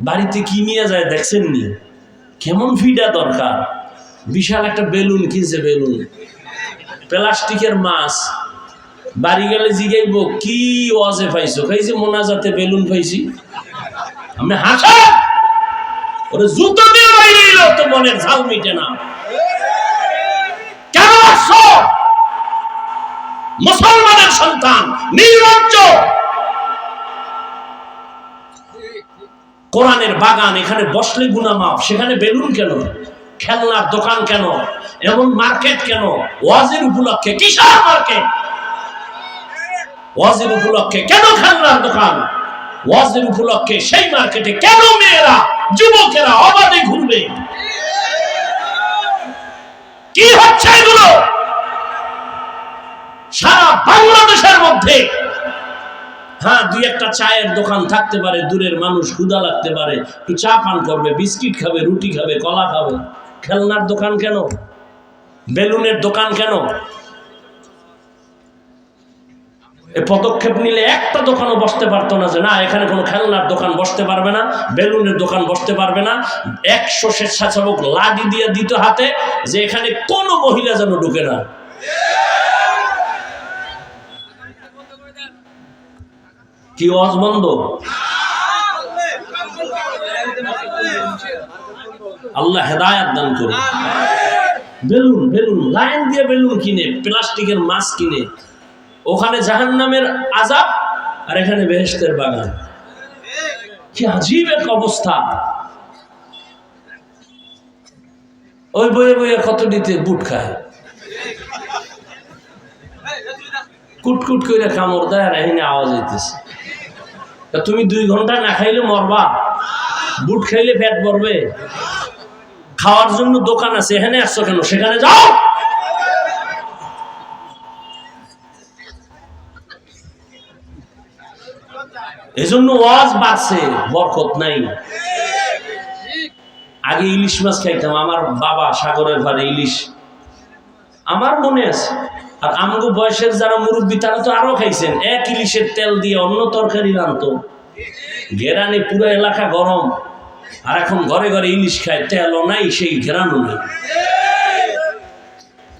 বাড়িতে কি নিয়ে যায় দেখছেন নি কেমন ফিডা দরকার? বিশাল একটা বেলুন কিনছে বেলুন। প্লাস্টিকের মাছ। বাড়ি গেলে জিগাইব, কি ওয়াজে পাইছো? খাইছে মোনাজাতে বেলুন পাইছি? আমি হাসা! ওরে জুতো দিয়ে বাইরে এলো, তো মনের ঝাল মিটে না। কেন মুসলমানের সন্তান, নির্লজ্জ! কোরআনের বাগান, এখানে বসলে গুনা মাপ সেখানে বেলুন কেন? খেলনার দোকান কেন? এমন মার্কেট কেন? ওয়াজের উপলক্ষে, কিসার মার্কেট? ওয়াজের উপলক্ষে কেন খেলনার দোকান? ওয়াজের উপলক্ষে সেই মার্কেটে কেন মেয়েরা, যুবকেরা অবাধে ঘুরবে? কি হচ্ছে এগুলো? সারা বাংলাদেশের মধ্যে হ্যাঁ দুই একটা চায়ের দোকান থাকতে পারে, দূরের মানুষ ক্ষুদা লাগতে পারে। একটু চা পান করবে, বিস্কিট খাবে, রুটি খাবে, কলা খাবে। খেলনার দোকান কেন? বেলুনের দোকান কেন? এ পদক্ষেপ নিলে একটা দোকানও বসতে পারতো না যে, না, এখানে কোনো খেলনার দোকান বসতে পারবে না, বেলুনের দোকান বসতে পারবে না। একশো স্বেচ্ছাসেবক লাডি দিয়ে দিত হাতে যে, এখানে কোনো মহিলা যেন ঢুকে না। কি ওয়াজ বন্ধ? আল্লাহ হেদায়াত দান করে বেলুন বেলুন, লাইন দিয়ে বেলুন কিনে, প্লাস্টিকের মাছ কিনে। ওখানে জাহান্নামের আজাব আর এখানে বেহেস্তের বাগান। কি আজীব এক অবস্থা। ওই বইয়ে বইয়ে কত দিতে বুট খায়। কুটকুট করে কামড় দেয় আর এখানে আওয়াজ হইতেছে। তুমি দুই ঘণ্টা না খাইলে মরবা। বুট খাইলে পেট ভরবে। খাওয়ার জন্য দোকান আছে, এখানে আসছো কেন? সেখানে যাও। এজন্য ওয়াজ বাড়ছে, বরকত নাই। আগে ইলিশ মাছ খাইতাম, আমার বাবা সাগরের ঘরে ইলিশ আমার মনে আছে। আর আমগো বয়সের যারা মুরব্বী, তারা তো আরও খাইছেন। এক ইলিশের তেল দিয়ে অন্য তরকারি রানতো ঘেরানি পুরো এলাকা গরম। আর এখন ঘরে ঘরে ইলিশ খায়, তেলও নাই, সেই ঘেরানো নেই।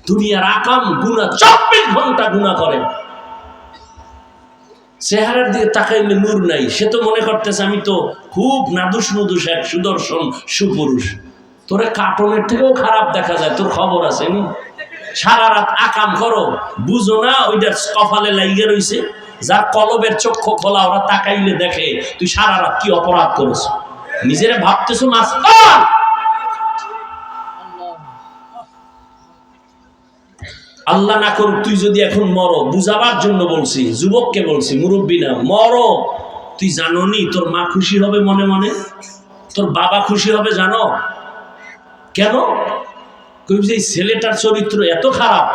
দুনিয়ার আকাম গুণা, চব্বিশ ঘণ্টা গুণা করে। চেহারার দিকে তাকাইলে নূর নাই। সে তো মনে করতেছে, আমি তো খুব নাদুস নুদুস এক সুদর্শন সুপুরুষ। তোরে কার্টুনের থেকেও খারাপ দেখা যায়, তোর খবর আছে নি? সারা রাত আকাম করো বুঝো না, ওইটার কপালে লাইগে রইছে, যার কলবের চক্ষু খোলা, ওরা তাকাইলে দেখে, তুই সারা রাত কি অপরাধ করেছ নিজেরা ভাবতেছো মাস্টার আল্লাহ না করুক, তুই যদি এখন মরো, বুঝাবার জন্য বলছি, যুবককে বলছি, মুরব্বী না, মরো। তুই জানো নি তোর মা খুশি হবে মনে মনে? তোর বাবা খুশি হবে জানো? কেন? এই ছেলেটার চরিত্র এত খারাপ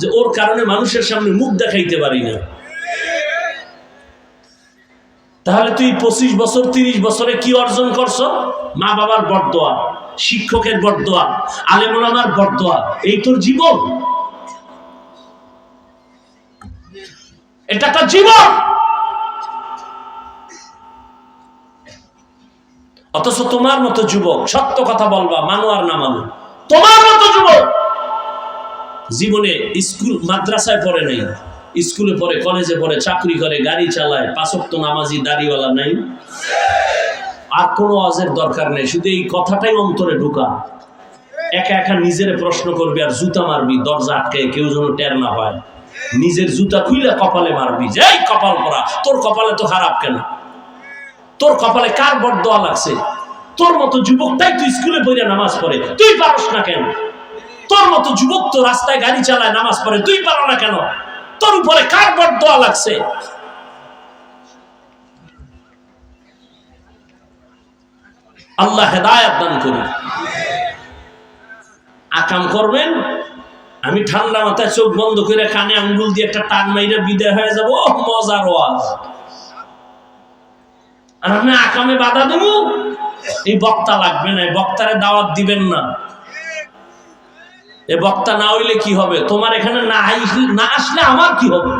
যে ওর কারণে মানুষের সামনে মুখ দেখাইতে পারি না। তাহলে তুই পঁচিশ বছর, তিরিশ বছরে কি অর্জন করছ? মা বাবার বরদোয়া, শিক্ষকের বরদোয়া আলেমুলামার বরদোয়া, এই তোর জীবন। এটা একটা জীবন। অথচ তোমার মতো যুবক সত্য কথা বলবা মানো আর না মানো। তোমার মতো যুবক। জীবনে স্কুল, মাদ্রাসায় পড়ে নাই। স্কুলে পড়ে, কলেজে পড়ে, চাকরি করে, গাড়ি চালায়, পাঁচক্ত নামাজি, দাড়িওয়ালা নাই। আর কোনো আজের দরকার নেই, শুধু এই কথাটাই অন্তরে ঢুকা। একা একা নিজের প্রশ্ন করবি আর জুতা মারবি, দরজা আটকে, কেউ যেন টের না হয় নিজের জুতা খুইলে কপালে মারবি যাই কপাল পরা, তোর কপালে তো খারাপ কেন? তোর কপালে কার বট দেওয়া লাগছে? তোর মতো যুবকটাই তুই স্কুলে পড়ে নামাজ পড়ে। তুই পারস না কেন? তোর মতো যুবক তো রাস্তায় গাড়ি চালায় নামাজ পড়ে। তুই পারো না কেন? তোর উপরে কার বট দেওয়া লাগছে? আল্লাহ হেদায়াত দান আকাম করবেন, আমি ঠান্ডা মাথায় চোখ বন্ধ করে কানে আঙ্গুল দিয়ে একটা টান বিদায় হয়ে যাব। মজার ওয়াজ। আর আমি আকামে বাধা দেবো এই বক্তা লাগবে না বক্তারে দাওয়াত দিবেন না। এ বক্তা না হইলে কি হবে? তোমার এখানে না না আসলে আমার কি হবে?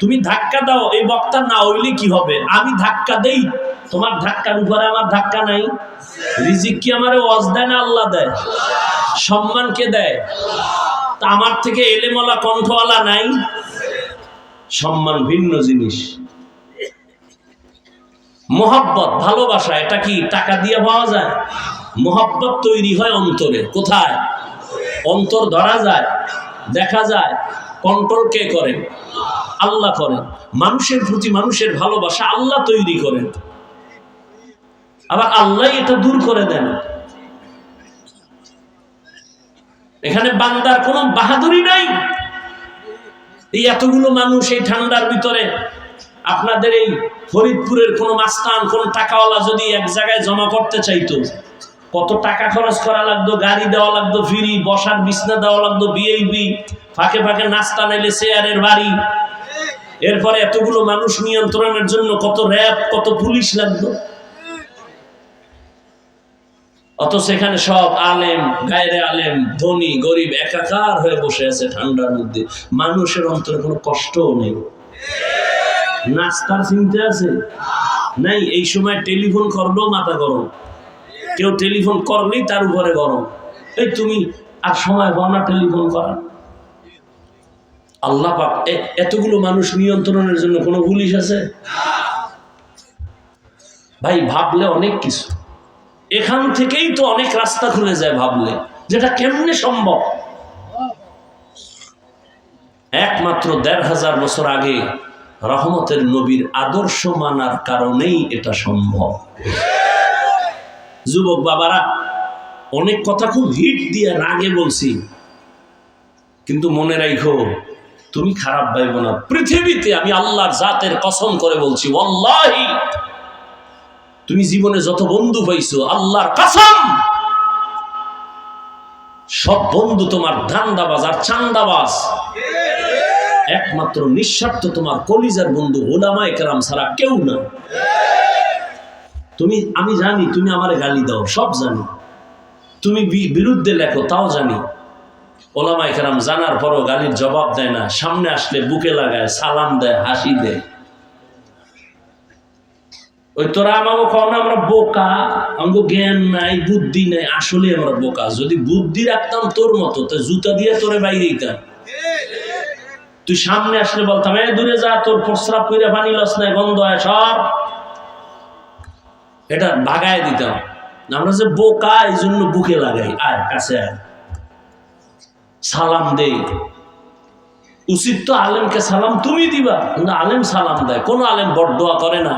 তুমি ধাক্কা দাও, এই বক্তা না হইলে কি হবে? আমি ধাক্কা দেই, তোমার ধাক্কার উপরে আমার ধাক্কা নাই। রিজিক কি আমারে ওয়াজ দেয় না আল্লাহ দেয়? সম্মান কে দেয়? তা আমার থেকে এলেমলা কণ্ঠওয়ালা নাই। সম্মান ভিন্ন জিনিস। মোহাব্বত, ভালোবাসা, এটা কি টাকা দিয়ে পাওয়া যায়? মোহাব্বত তৈরি হয় অন্তরে, কোথায়? অন্তর ধরা যায়, দেখা যায় কন্ট্রোল কে করেন আল্লাহ করেন মানুষের প্রতি মানুষের ভালোবাসা আল্লাহ তৈরি করেন। আবার আল্লাহ এটা দূর করে দেন। এখানে বান্দার কোনো বাহাদুরি নাই। এই এতগুলো মানুষ এই ঠান্ডার ভিতরে আপনাদের এই ফরিদপুরের কোন মাস্তান, কোন টাকাওয়ালা যদি এক জায়গায় জমা করতে চাইতো, কত টাকা খরচ করা লাগতো? গাড়ি দেওয়া লাগতো ফ্রি, বসার বিছনা দেওয়া লাগতো বিএইবি ফাঁকে ফাঁকে নাস্তা নাইলে চেয়ারের বাড়ি। এরপরে এতগুলো মানুষ নিয়ন্ত্রণের জন্য কত র্যাব, কত পুলিশ লাগতো। অত সেখানে সব আলেম, গায়রে আলেম, ধনী, গরিব, একাকার হয়ে বসে আছে ঠান্ডার মধ্যে। মানুষের অন্তরে কোনো কষ্টও নেই। নাস্তার চিন্তা আছে? নাই, এই সময় টেলিফোন করলেও মাথা গরম। কেউ টেলিফোন করলেই তার উপরে গরম। এই তুমি আর সময় পাও না টেলিফোন করার। আল্লাহ পাক এতগুলো মানুষ নিয়ন্ত্রণের জন্য কোনো পুলিশ আছে? ভাই, ভাবলে অনেক কিছু। এখান থেকেই তো অনেক রাস্তা খুলে যায় ভাবলে। যেটা কেমনে সম্ভব? একমাত্র দেড় হাজার বছর আগে রহমতের নবীর আদর্শ মানার কারণেই এটা সম্ভব। যুবক বাবারা, অনেক কথা খুব হিট দিয়ে রাগে বলছি, কিন্তু মনে রাখো তুমি খারাপ ভাইব না। পৃথিবীতে আমি আল্লাহর জাতের কসম করে বলছি, ওয়াল্লাহি, তুমি জীবনে যত বন্ধু পাইছো, আল্লাহর কসম, সব বন্ধু তোমার ধান্দাবাজ আর চান্দাবাজ। একমাত্র নিঃস্বার্থ তোমার কলিজার বন্ধু ওলামা একরাম ছাড়া কেউ না। তুমি, আমি জানি, তুমি আমারে গালি দাও, সব জানি। তুমি বিরুদ্ধে লেখো, তাও জানি। ওলামা একরাম জানার পরও গালির জবাব দেয় না, সামনে আসলে বুকে লাগায়, সালাম দেয়, হাসি দেয়। ওই তোরা আমাকে কও না, আমরা বোকা, আমাকে জ্ঞান নাই, বুদ্ধি নাই আসলে আমরা বোকা। যদি বুদ্ধি রাখতাম তোর মতো, তো জুতা দিয়ে তোরে বাইরে দিতাম তুই সামনে আসলে বলতাম, এ দূরে যা, তোর প্রস্রাব করে পানি লস নাই, গন্ধ হয় সব। এটা ভাগায় দিতাম। আমরা যে বোকা এই জন্য বুকে লাগাই। আয়, কাছে সালাম দেই। উচিত তো আলেমকে সালাম তুমি দিবা, কিন্তু আলেম সালাম দেয়। কোন আলেম বড়দোয়া করে না।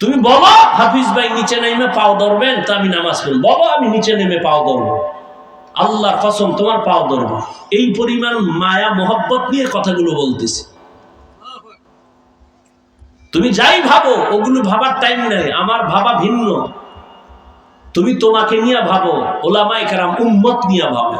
তুমি বলো, হাফিজ ভাই নিচে নেমে পাও ধরবেন, তো আমি নামাজ পড়ব বলো, আমি নিচে নেমে পাও ধরবো। আল্লাহর কসম, তোমার পাও ধরব। এই পরিমাণ মায়া, মোহব্বত নিয়ে কথাগুলো বলতেছে। তুমি যাই ভাবো, ওগুলো ভাবার টাইম নেই, আমার ভাবা ভিন্ন। তুমি তোমাকে নিয়ে ভাবো ওলামাই কারাম, উম্মত নিয়ে ভাবো।